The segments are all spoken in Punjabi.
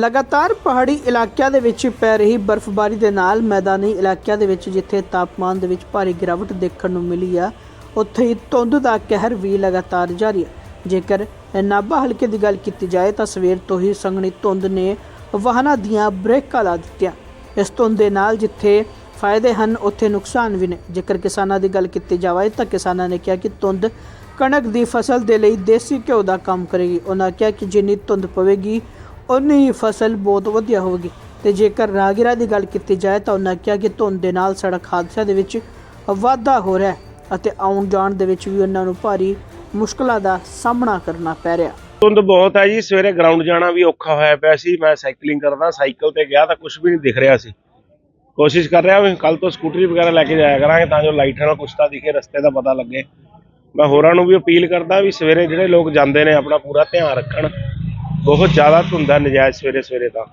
ਲਗਾਤਾਰ ਪਹਾੜੀ ਇਲਾਕਿਆਂ ਦੇ ਵਿੱਚ ਪੈ ਰਹੀ ਬਰਫ਼ਬਾਰੀ ਦੇ ਨਾਲ ਮੈਦਾਨੀ ਇਲਾਕਿਆਂ ਦੇ ਵਿੱਚ ਜਿੱਥੇ ਤਾਪਮਾਨ ਦੇ ਵਿੱਚ ਭਾਰੀ ਗਿਰਾਵਟ ਦੇਖਣ ਨੂੰ ਮਿਲੀ ਆ, ਉੱਥੇ ਹੀ ਧੁੰਦ ਦਾ ਕਹਿਰ ਵੀ ਲਗਾਤਾਰ ਜਾਰੀ ਹੈ ਜੇਕਰ ਨਾਭਾ ਹਲਕੇ ਦੀ ਗੱਲ ਕੀਤੀ ਜਾਏ ਤਾਂ ਸਵੇਰ ਤੋਂ ਹੀ ਸੰਘਣੀ ਧੁੰਦ ਨੇ ਵਾਹਨਾਂ ਦੀਆਂ ਬ੍ਰੇਕਾਂ ਲਾ ਦਿੱਤੀਆਂ। ਇਸ ਧੁੰਦ ਦੇ ਨਾਲ ਜਿੱਥੇ ਫਾਇਦੇ ਹਨ, ਉੱਥੇ ਨੁਕਸਾਨ ਵੀ ਨੇ। ਜੇਕਰ ਕਿਸਾਨਾਂ ਦੀ ਗੱਲ ਕੀਤੀ ਜਾਵੇ ਤਾਂ ਕਿਸਾਨਾਂ ਨੇ ਕਿਹਾ ਕਿ ਧੁੰਦ ਕਣਕ ਦੀ ਫਸਲ ਦੇ ਲਈ ਦੇਸੀ ਘਿਓ ਦਾ ਕੰਮ ਕਰੇਗੀ। ਉਹਨਾਂ ਕਿਹਾ ਕਿ ਜਿੰਨੀ ਧੁੰਦ ਪਵੇਗੀ ਉਨੀ ਫਸਲ ਬਹੁਤ ਵਧੀਆ ਹੋਵੇਗੀ ਤੇ ਜੇਕਰ ਰਾਗੀਰਾ ਦੀ ਗੱਲ ਕੀਤੀ ਜਾਏ ਤਾਂ ਉਹਨਾਂ ਕਿਹਾ ਕਿ ਧੁੰਦ ਦੇ ਨਾਲ ਸੜਕ ਹਾਦਸਿਆਂ ਦੇ ਵਿੱਚ ਵਾਧਾ ਹੋ ਰਿਹਾ ਅਤੇ ਆਉਣ ਜਾਣ ਦੇ ਵਿੱਚ ਵੀ ਉਹਨਾਂ ਨੂੰ ਭਾਰੀ ਮੁਸ਼ਕਲਾਂ ਦਾ ਸਾਹਮਣਾ ਕਰਨਾ ਪੈ ਰਿਹਾ। ਧੁੰਦ ਬਹੁਤ ਹੈ ਜੀ, ਸਵੇਰੇ ਗਰਾਊਂਡ ਜਾਣਾ ਵੀ ਔਖਾ ਹੋਇਆ ਪਿਆ ਸੀ, ਮੈਂ ਸਾਈਕਲਿੰਗ ਕਰਦਾ ਸਾਈਕਲ ਤੇ ਗਿਆ ਤਾਂ ਕੁਝ ਵੀ ਨਹੀਂ ਦਿਖ ਰਿਹਾ ਸੀ। ਕੋਸ਼ਿਸ਼ ਕਰ ਰਿਹਾ ਵੀ ਕੱਲ ਤੋਂ ਸਕੂਟਰੀ ਵਗੈਰਾ ਲੈ ਕੇ ਜਾਇਆ ਕਰਾਂਗੇ ਤਾਂ ਜੋ ਲਾਈਟਾਂ ਨਾਲ ਕੁਛ ਤਾਂ ਦਿਖੇ, ਰਸਤੇ ਦਾ ਪਤਾ ਲੱਗੇ। ਮੈਂ ਹੋਰਾਂ ਨੂੰ ਵੀ ਅਪੀਲ ਕਰਦਾ ਵੀ ਸਵੇਰੇ ਜਿਹੜੇ ਲੋਕ ਜਾਂਦੇ ਨੇ ਆਪਣਾ ਪੂਰਾ ਧਿਆਨ ਰੱਖਣ। ਬਹੁਤ ਜ਼ਿਆਦਾ ਧੁੰਦ ਨਜਾਇਜ਼ ਸਵੇਰੇ ਸਵੇਰੇ ਤਾਂ।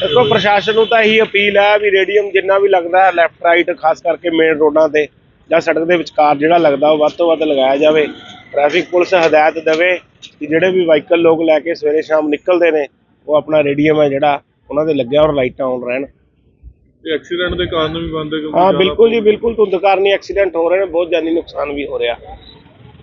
ਦੇਖੋ ਪ੍ਰਸ਼ਾਸਨ ਨੂੰ ਤਾਂ ਇਹੀ ਅਪੀਲ ਹੈ ਵੀ ਰੇਡੀਅਮ ਜਿੰਨਾ ਵੀ ਲੱਗਦਾ ਹੈ ਲੈਫਟ ਰਾਈਟ ਖਾਸ ਕਰਕੇ ਮੇਨ ਰੋਡਾਂ ਤੇ ਜਾਂ ਸੜਕ ਦੇ ਵਿਚਕਾਰ ਜਿਹੜਾ ਲੱਗਦਾ ਉਹ ਵੱਧ ਤੋਂ ਵੱਧ ਲਗਾਇਆ ਜਾਵੇ। ਟ੍ਰੈਫਿਕ ਪੁਲਿਸ ਹਦਾਇਤ ਦੇਵੇ ਕਿ ਜਿਹੜੇ ਵੀ ਵਾਹੀਕਲ ਲੋਕ ਲੈ ਕੇ ਸਵੇਰੇ ਸ਼ਾਮ ਨਿਕਲਦੇ ਨੇ ਉਹ ਆਪਣਾ ਰੇਡੀਅਮ ਹੈ ਜਿਹੜਾ ਉਹਨਾਂ ਦੇ ਲੱਗਿਆ ਔਰ ਲਾਈਟਾਂ ਆਨ ਰਹਿਣ। ਇਹ ਐਕਸੀਡੈਂਟ ਦੇ ਕਾਰਨ ਵੀ ਬੰਦੇ ਕਿਉਂਕਿ ਹਾਂ ਬਿਲਕੁਲ ਜੀ ਬਿਲਕੁਲ ਧੁੰਦ ਕਾਰਨ ਹੀ ਐਕਸੀਡੈਂਟ ਹੋ ਰਹੇ ਨੇ ਬਹੁਤ ਜਾਨੀ ਨੁਕਸਾਨ ਵੀ ਹੋ ਰਿਹਾ।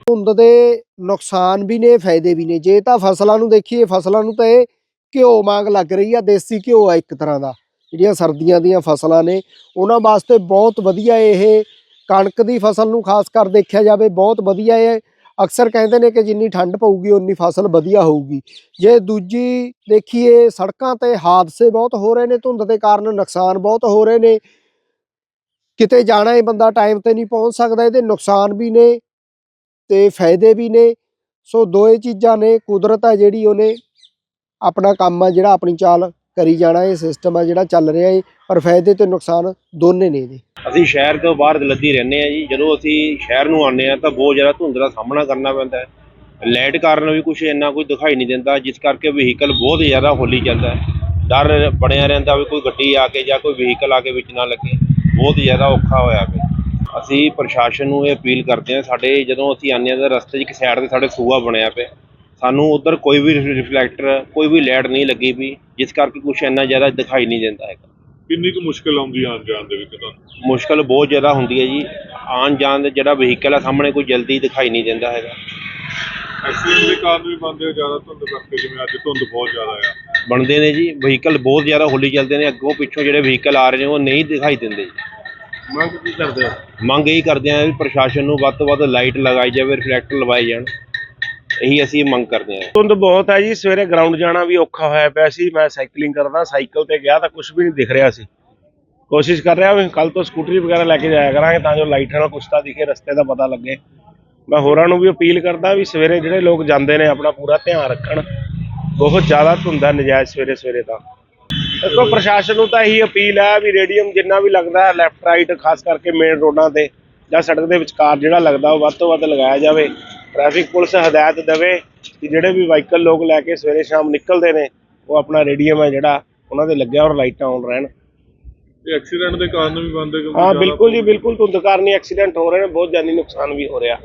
ਧੁੰਦ ਦੇ ਨੁਕਸਾਨ ਵੀ ਨੇ, ਫਾਇਦੇ ਵੀ ਨੇ। ਜੇ ਤਾਂ ਫਸਲਾਂ ਨੂੰ ਦੇਖੀਏ, ਫਸਲਾਂ ਨੂੰ ਤਾਂ ਇਹ ਘਿਓ ਵਾਂਗ ਲੱਗ ਰਹੀ ਆ, ਦੇਸੀ ਘਿਓ ਆ ਇੱਕ ਤਰ੍ਹਾਂ ਦਾ, ਜਿਹੜੀਆਂ ਸਰਦੀਆਂ ਦੀਆਂ ਫਸਲਾਂ ਨੇ। ਉਹਨਾਂ ਵਾਸਤੇ ਬਹੁਤ ਵਧੀਆ ਇਹ ਕਣਕ ਦੀ ਫਸਲ ਨੂੰ ਖਾਸ ਕਰ ਦੇਖਿਆ ਜਾਵੇ, ਬਹੁਤ ਵਧੀਆ ਇਹ ਅਕਸਰ ਕਹਿੰਦੇ ਨੇ ਕਿ ਜਿੰਨੀ ਠੰਡ ਪਊਗੀ ਉਨੀ ਫਸਲ ਵਧੀਆ ਹੋਊਗੀ। ਜੇ ਦੂਜੀ ਦੇਖੀਏ, ਸੜਕਾਂ ਤੇ ਹਾਦਸੇ ਬਹੁਤ ਹੋ ਰਹੇ ਨੇ, ਧੁੰਦ ਦੇ ਕਾਰਨ ਨੁਕਸਾਨ ਬਹੁਤ ਹੋ ਰਹੇ ਨੇ। ਕਿਤੇ ਜਾਣਾ ਹੈ ਬੰਦਾ, ਟਾਈਮ ਤੇ ਨਹੀਂ ਪਹੁੰਚ ਸਕਦਾ, ਇਹਦੇ ਨੁਕਸਾਨ ਵੀ ਨੇ। ਤੇ ਫਾਇਦੇ ਵੀ ਨੇ। ਸੋ ਦੋਏ ਚੀਜ਼ਾਂ ਨੇ, ਕੁਦਰਤ ਆ ਜਿਹੜੀ ਉਹਨੇ ਆਪਣਾ ਕੰਮ ਆ ਜਿਹੜਾ ਆਪਣੀ ਚਾਲ ਕਰੀ ਜਾਣਾ, ਇਹ ਸਿਸਟਮ ਆ ਜਿਹੜਾ ਚੱਲ ਰਿਹਾ ਹੈ ਪਰ ਫਾਇਦੇ ਤੇ ਨੁਕਸਾਨ ਦੋਨੇ ਨੇ ਜੀ ਅਸੀਂ ਸ਼ਹਿਰ ਤੋਂ ਬਾਹਰ ਦਲੱਦੀ ਰਹਿੰਦੇ ਆ ਜੀ। ਜਦੋਂ ਅਸੀਂ ਸ਼ਹਿਰ ਨੂੰ ਆਉਂਦੇ ਆ ਤਾਂ ਬਹੁਤ ਜ਼ਿਆਦਾ ਧੁੰਦ ਦਾ ਸਾਹਮਣਾ ਕਰਨਾ ਪੈਂਦਾ ਹੈ। ਲਾਈਟ ਕਾਰਨ ਵੀ ਕੁਝ ਇੰਨਾ ਕੁਝ ਦਿਖਾਈ ਨਹੀਂ ਦਿੰਦਾ, ਜਿਸ ਕਰਕੇ ਵਹੀਕਲ ਬਹੁਤ ਜ਼ਿਆਦਾ ਹੌਲੀ ਚੱਲਦਾ ਹੈ। ਡਰ ਬਣਿਆ ਰਹਿੰਦਾ ਵੀ ਕੋਈ ਗੱਡੀ ਆ ਕੇ ਜਾਂ ਕੋਈ ਵਹੀਕਲ ਆ ਕੇ ਵਿੱਚ ਨਾ ਲੱਗੇ। ਬਹੁਤ ਜ਼ਿਆਦਾ ਔਖਾ ਹੋਇਆ ਪਿਆ। ਅਸੀਂ ਪ੍ਰਸ਼ਾਸਨ ਨੂੰ ਇਹ ਅਪੀਲ ਕਰਦੇ ਹਾਂ ਸਾਡੇ ਜਦੋਂ ਅਸੀਂ ਹਾਂ ਤਾਂ ਰਸਤੇ 'ਚ ਇੱਕ ਸਾਈਡ ਤੇ ਸਾਡੇ ਸੂਆ ਬਣਿਆ ਪਿਆ। ਸਾਨੂੰ ਉਧਰ ਕੋਈ ਵੀ ਰਿਫਲੈਕਟਰ ਕੋਈ ਵੀ ਲਾਈਟ ਨਹੀਂ ਲੱਗੀ ਵੀ ਜਿਸ ਕਰਕੇ ਕੁਝ ਇੰਨਾ ਜ਼ਿਆਦਾ ਦਿਖਾਈ ਨਹੀਂ ਦਿੰਦਾ ਹੈਗਾ। ਕਿੰਨੀ ਕੁ ਮੁਸ਼ਕਲ ਆਉਂਦੀ ਆਉਣ ਜਾਣ ਦੇ ਵਿੱਚ ਤੁਹਾਨੂੰ? ਮੁਸ਼ਕਲ ਬਹੁਤ ਜ਼ਿਆਦਾ ਹੁੰਦੀ ਹੈ ਜੀ। ਆਉਣ ਜਾਣ ਦੇ ਜਿਹੜਾ ਵਹੀਕਲ ਆ ਸਾਹਮਣੇ ਕੋਈ ਜਲਦੀ ਦਿਖਾਈ ਨਹੀਂ ਦਿੰਦਾ ਹੈਗਾ। ਐਕਸੀਡੈਂਟ ਦੇ ਕਾਰਨ ਵੀ ਬੰਦੇ ਜ਼ਿਆਦਾ ਧੁੰਦ ਕਰਕੇ ਜਿਵੇਂ ਅੱਜ ਧੁੰਦ ਬਹੁਤ ਜ਼ਿਆਦਾ ਆ। ਬਣਦੇ ਨੇ ਜੀ। ਵਹੀਕਲ ਬਹੁਤ ਜ਼ਿਆਦਾ ਹੌਲੀ ਚੱਲਦੇ ਨੇ। ਅੱਗੋਂ ਪਿੱਛੋਂ ਜਿਹੜੇ ਵਹੀਕਲ ਆ ਰਹੇ ਨੇ ਉਹ ਨਹੀਂ ਦਿਖਾਈ ਦਿੰਦੇ ਜੀ। ਮੰਗ ਕੀ ਕਰਦੇ ਹੋ? ਮੰਗ ਇਹੀ ਕਰਦੇ ਹਾਂ ਵੀ ਪ੍ਰਸ਼ਾਸਨ ਨੂੰ ਵੱਧ ਤੋਂ ਵੱਧ ਲਾਈਟ ਲਗਾਈ ਜਾਵੇ ਰਿਫਲੈਕਟਰ ਲਵਾਏ ਜਾਣ। ਇਹੀ ਅਸੀਂ ਮੰਗ ਕਰਦੇ ਹਾਂ। ਧੁੰਦ ਬਹੁਤ ਹੈ ਜੀ ਸਵੇਰੇ ਗਰਾਊਂਡ ਜਾਣਾ ਵੀ ਔਖਾ ਹੋਇਆ ਪਿਆ ਸੀ ਮੈਂ ਸਾਈਕਲਿੰਗ ਕਰਦਾ ਸਾਈਕਲ ਤੇ ਗਿਆ ਤਾਂ ਕੁਝ ਵੀ ਨਹੀਂ ਦਿਖ ਰਿਹਾ ਸੀ। ਕੋਸ਼ਿਸ਼ ਕਰ ਰਿਹਾ ਵੀ ਕੱਲ ਤੋਂ ਸਕੂਟਰੀ ਵਗੈਰਾ ਲੈ ਕੇ ਜਾਇਆ ਕਰਾਂਗੇ ਤਾਂ ਜੋ ਲਾਈਟ ਨਾਲ ਕੁਛ ਤਾਂ ਦਿਖੇ ਰਸਤੇ ਦਾ ਪਤਾ ਲੱਗੇ। ਮੈਂ ਹੋਰਾਂ ਨੂੰ ਵੀ ਅਪੀਲ ਕਰਦਾ ਵੀ ਸਵੇਰੇ ਜਿਹੜੇ ਲੋਕ ਜਾਂਦੇ ਨੇ ਆਪਣਾ ਪੂਰਾ ਧਿਆਨ ਰੱਖਣ। ਬਹੁਤ ਜ਼ਿਆਦਾ ਧੁੰਦ ਹੈ ਨਜਾਇਜ਼ ਸਵੇਰੇ ਸਵੇਰੇ ਤਾਂ। ਦੇਖੋ ਪ੍ਰਸ਼ਾਸਨ ਨੂੰ ਤਾਂ ਇਹੀ ਅਪੀਲ ਹੈ ਵੀ ਰੇਡੀਅਮ ਜਿੰਨਾ ਵੀ ਲੱਗਦਾ ਹੈ ਲੈਫਟ ਰਾਈਟ ਖਾਸ ਕਰਕੇ ਮੇਨ ਰੋਡਾਂ ਤੇ ਜਾਂ ਸੜਕ ਦੇ ਵਿਚਕਾਰ ਜਿਹੜਾ ਲੱਗਦਾ ਉਹ ਵੱਧ ਤੋਂ ਵੱਧ ਲਗਾਇਆ ਜਾਵੇ। ਟ੍ਰੈਫਿਕ ਪੁਲਿਸ ਹਦਾਇਤ ਦੇਵੇ ਕਿ ਜਿਹੜੇ ਵੀ ਵਾਹੀਕਲ ਲੋਕ ਲੈ ਕੇ ਸਵੇਰੇ ਸ਼ਾਮ ਨਿਕਲਦੇ ਨੇ ਉਹ ਆਪਣਾ ਰੇਡੀਅਮ ਹੈ ਜਿਹੜਾ ਉਹਨਾਂ ਦੇ ਲੱਗਿਆ ਔਰ ਲਾਈਟਾਂ ਆਨ ਰਹਿਣ। ਇਹ ਐਕਸੀਡੈਂਟ ਦੇ ਕਾਰਨ ਵੀ ਬੰਦੇ ਹਾਂ ਬਿਲਕੁਲ ਜੀ ਬਿਲਕੁਲ ਧੁੰਦ ਕਾਰਨ ਹੀ ਐਕਸੀਡੈਂਟ ਹੋ ਰਹੇ ਨੇ ਬਹੁਤ ਜਾਨੀ ਨੁਕਸਾਨ ਵੀ ਹੋ ਰਿਹਾ।